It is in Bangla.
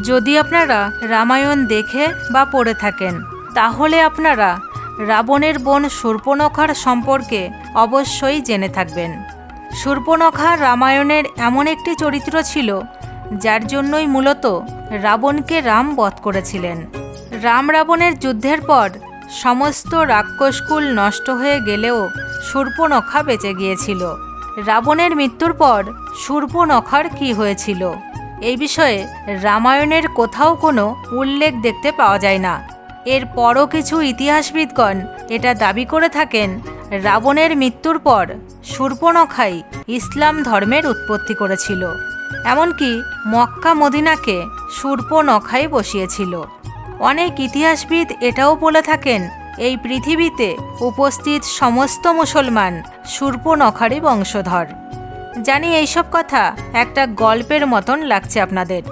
যদি আপনারা রামায়ণ দেখে বা পড়ে থাকেন, তাহলে আপনারা রাবণের বোন শূর্পণখার সম্পর্কে অবশ্যই জেনে থাকবেন। শূর্পণখা রামায়ণের এমন একটি চরিত্র ছিল, যার জন্যই মূলত রাবণকে রাম বধ করেছিলেন। রাম রাবণের যুদ্ধের পর সমস্ত রাক্ষসকুল নষ্ট হয়ে গেলেও শূর্পণখা বেঁচে গিয়েছিল। রাবণের মৃত্যুর পর শূর্পণখার কি হয়েছিল? এই বিষয়ে রামায়ণের কোথাও কোনো উল্লেখ দেখতে পাওয়া যায় না। এরপরও কিছু ইতিহাসবিদগণ এটা দাবি করে থাকেন, রাবণের মৃত্যুর পর শূর্পণখাই ইসলাম ধর্মের উৎপত্তি করেছিল। এমনকি মক্কা মদিনাকে শূর্পণখাই বসিয়েছিল। অনেক ইতিহাসবিদ এটাও বলে থাকেন, এই পৃথিবীতে উপস্থিত সমস্ত মুসলমান শূর্পণখারই বংশধর। জানি এইসব কথা। একটা গল্পের মতন লাগছে আপনাদের।